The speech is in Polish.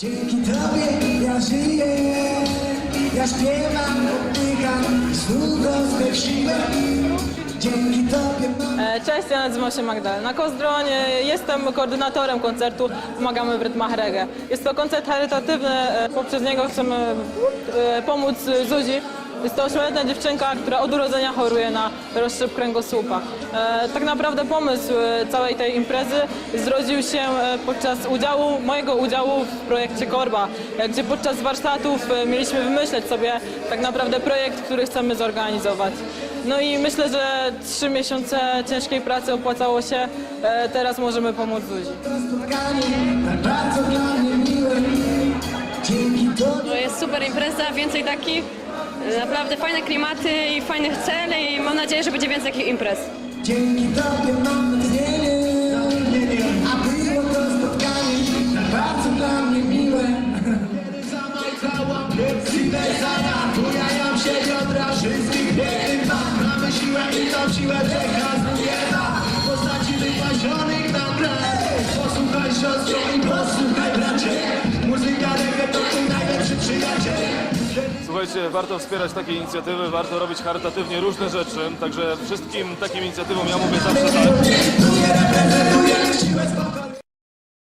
Dzięki Tobie ja żyję, ja śpiewam, oddycham. Dzięki Tobie E, Cześć, ja nazywam się Magdalena Kozdroń, jestem koordynatorem koncertu Pomagamy w rytmach reggae. Jest to koncert charytatywny, e, poprzez niego chcemy e, pomóc Zuzi. Jest to ośmioletnia dziewczynka, która od urodzenia choruje na rozszczep kręgosłupa. E, Tak naprawdę pomysł e, całej tej imprezy zrodził się e, podczas udziału, mojego udziału w projekcie Korba, gdzie podczas warsztatów mieliśmy wymyśleć sobie tak naprawdę projekt, który chcemy zorganizować. No i myślę, że trzy miesiące ciężkiej pracy opłacało się. E, Teraz możemy pomóc Zuzi. Tobie To jest super impreza, więcej takich. Naprawdę fajne klimaty i fajnych cel i mam nadzieję, że będzie więcej takich imprez. Dzięki Tobie mam natchnienie, a było to spotkanie tak bardzo dla mnie miłe. Bujajam się jądra wszystkich biednych mam. Mamy siłę i tą siłę Słuchajcie, warto wspierać takie inicjatywy, warto robić charytatywnie różne rzeczy, także wszystkim takim inicjatywom ja mówię zawsze tak.